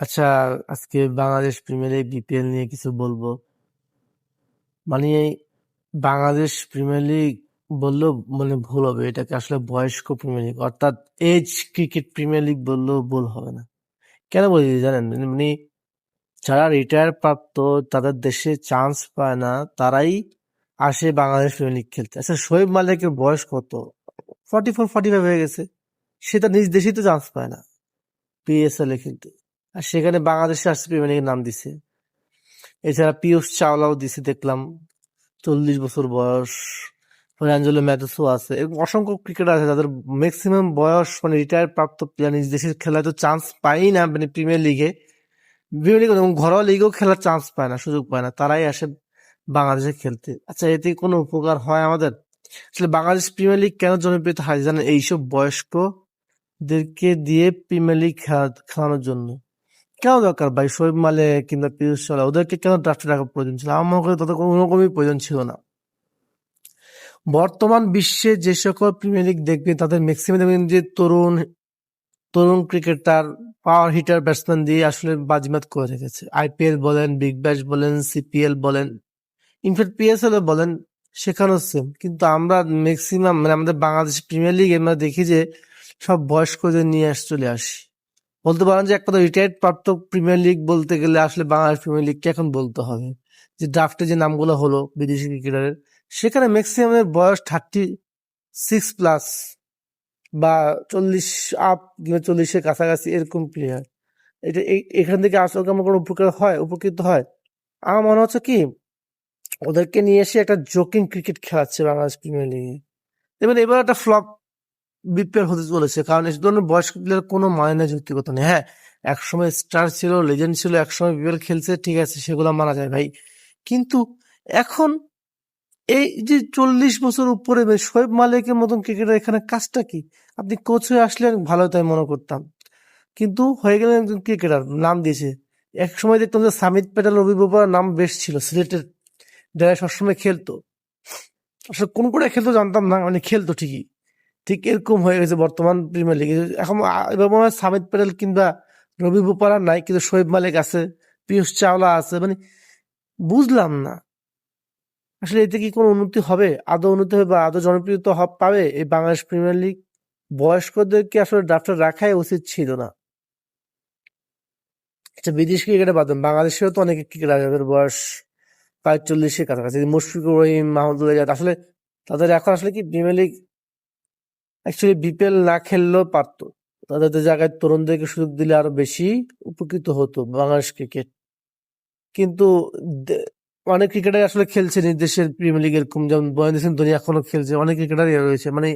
আচ্ছা আজকে Bangladesh premier league BPL নিয়ে কিছু বলব। মানে বাংলাদেশ প্রিমিয়ার লিগ বললেও মানে ভুল হবে, এটাকে আসলে বয়স্ক প্রিমিয়ার লিগ অর্থাৎ এজ ক্রিকেট প্রিমিয়ার লিগ বললেও ভুল হবে না। কেন বলি জানেন? মানে যারা রিটায়ার প্রাপ্ত, তাদের দেশে চান্স পায় না, তারাই আসে বাংলাদেশ প্রিমিয়ার লিগ খেলতে। আচ্ছা শোয়েব মালিকের বয়স কত? ফর্টি ফোর ফর্টি ফাইভ হয়ে গেছে। সে তার নিজ দেশেই তো চান্স পায় না পিএসএল এ খেলতে আর সেখানে বাংলাদেশে আসছে লিগের নাম দিছে। এছাড়া পিয়ুষ চাওলাও দিছে, দেখলাম। চল্লিশ বছর বয়স। অ্যাঞ্জেলো ম্যাথুসও আছে। এরকম অসংখ্য ক্রিকেটার আছে যাদের ম্যাক্সিমাম বয়স মানে রিটায়ার প্রাপ্ত প্লেয়ার নিজ দেশের খেলায় তো চান্স পাই না মানে প্রিমিয়ার লিগে প্রিমিয়ার লিগ এবং ঘরোয়া লিগেও খেলার চান্স পায় না, সুযোগ পায় না। তারাই আসে বাংলাদেশে খেলতে। আচ্ছা এতে কোনো উপকার হয় আমাদের? আসলে বাংলাদেশ প্রিমিয়ার লিগ কেন জনপ্রিয়তা হয় জানেন? এইসব বয়স্কদেরকে দিয়ে প্রিমিয়ার লিগ খেলানোর জন্য। কেন দরকার ভাই? শোয়েব মালে কিংবা পিয়ুষ চাওলা ওদেরকে কেন ড্রাফটে রাখার প্রয়োজন ছিল? আমার মনে করি তাদের কোনো রকমই প্রয়োজন ছিল না। বর্তমান বিশ্বে যে সকল প্রিমিয়ার লিগ দেখবে, তাদের ম্যাক্সিমাম দেখবেন যে তরুণ তরুণ ক্রিকেটার পাওয়ার হিটার ব্যাটসম্যান দিয়ে আসলে বাজিমাত করে রেখেছে। আইপিএল বলেন বিগ ব্যাশ বলেন সিপিএল বলেন ইনফ্যাক্ট পিএসএল বলেন, সেখানেও সেম কিন্তু আমরা ম্যাক্সিমাম মানে আমাদের বাংলাদেশ প্রিমিয়ার লিগ আমরা দেখি যে সব বয়স্কদের নিয়ে আস চলে আসি। বলতে পারেন যে এক কথা রিটায়ার্ড প্রাপ্ত প্রিমিয়ার লিগ বলতে গেলে আসলে বাংলাদেশ প্রিমিয়ার লিগকে এখন বলতে হবে? যে ড্রাফটে যে নামগুলো হলো বিদেশি ক্রিকেটারের সেখানে ম্যাক্সিমামের বয়স থার্টি সিক্স প্লাস বা চল্লিশ আপ কিংবা চল্লিশের কাছাকাছি এরকম প্লেয়ার এটা এখান থেকে আসলে আমার কোনো উপকার হয়, উপকৃত হয়? আমার মনে হচ্ছে কি, ওদেরকে নিয়ে এসে একটা জোকিং ক্রিকেট খেলাচ্ছে বাংলাদেশ প্রিমিয়ার লিগে এবার এবার একটা ফ্লপ বিপিএল হতে চলেছে। কারণ এই ধরনের বয়স্ক প্লেয়ার কোনো মানে না যুক্তিগত নেই। হ্যাঁ একসময় স্টার ছিল লেজেন্ড ছিল, একসময় বিপিএল খেলছে, ঠিক আছে, সেগুলো মানা যায় ভাই। কিন্তু এখন এই যে চল্লিশ বছর উপরে শোয়েব মালিকের মতন ক্রিকেটার এখানে কাজটা কি? আপনি কোচ হয়ে আসলেন, ভালো তাই মনে করতাম। কিন্তু হয়ে গেলেন একজন ক্রিকেটার নাম দিয়েছে। এক সময় দেখতাম যে সামিত প্যাটেল, রবি বোপার নাম বেশ ছিল সিলেটের যারা সবসময় খেলতো। আসলে কোন করে খেলতো জানতাম না মানে খেলতো ঠিকই। ঠিক এরকম হয়ে গেছে বর্তমান প্রিমিয়ার লিগে এখন এবার সামিত প্যাটেল কিংবা রবি বোপারা নাই, কিন্তু শোয়েব মালিক আছে, পিয়ুষ চাওলা আছে মানে বুঝলাম না। আসলে এতে কি কোনো উন্নতি হবে? আদৌ উন্নতি হবে বা আদৌ জনপ্রিয়তা পাবে? এই বাংলাদেশ প্রিমিয়ার লিগ বয়স্কদেরকে আসলে ড্রাফটে রাখাই উচিত ছিল না? আচ্ছা বিদেশ ক্রিকেটে বাদন বাংলাদেশেও তো অনেক ক্রিকেটার যাদের বয়স প্রায় চল্লিশের কাছাকাছি। মুশফিকুর রহিম, মাহমুদুল্লাহ আসলে তাদের এখন আসলে কি প্রিমিয়ার লিগ অ্যাকচুয়ালি বিপিএল না খেললেও পারতো। তাদের জায়গায় তরুণদেরকে সুযোগ দিলে আরও বেশি উপকৃত হতো বাংলাদেশ ক্রিকেট। কিন্তু অনেক ক্রিকেটার আসলে খেলছে দেশের প্রিমিয়ার লিগ এরকম। যেমন মহেন্দ্র সিং ধোনি এখনও খেলছে, অনেক ক্রিকেটারই রয়েছে। মানে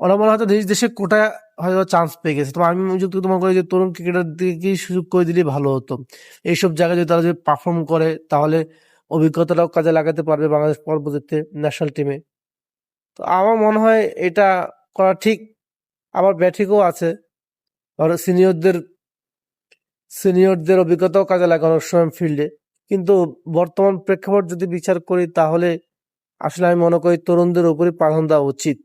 ওরা মনে হয়তো নিজ দেশে কোটা হয়তো চান্স পেয়ে গেছে। তো আমি যুক্ত তোমার করি যে তরুণ ক্রিকেটার ক্রিকেটারদেরকে সুযোগ করে দিলে ভালো হতো। এইসব জায়গায় যদি তারা যদি পারফর্ম করে, তাহলে অভিজ্ঞতাটাও কাজে লাগাতে পারবে বাংলাদেশ পরবর্তীতে ন্যাশনাল টিমে তো আমার মনে হয় এটা করা ঠিক। আবার ব্যাঠিকও আছে। আর সিনিয়রদের সিনিয়রদের অভিজ্ঞতাও কাজে লাগে অনেক সময় ফিল্ডে কিন্তু বর্তমান প্রেক্ষাপট যদি বিচার করি, তাহলে আসলে আমি মনে করি তরুণদের উপরে প্রাধান্য দেওয়া উচিত।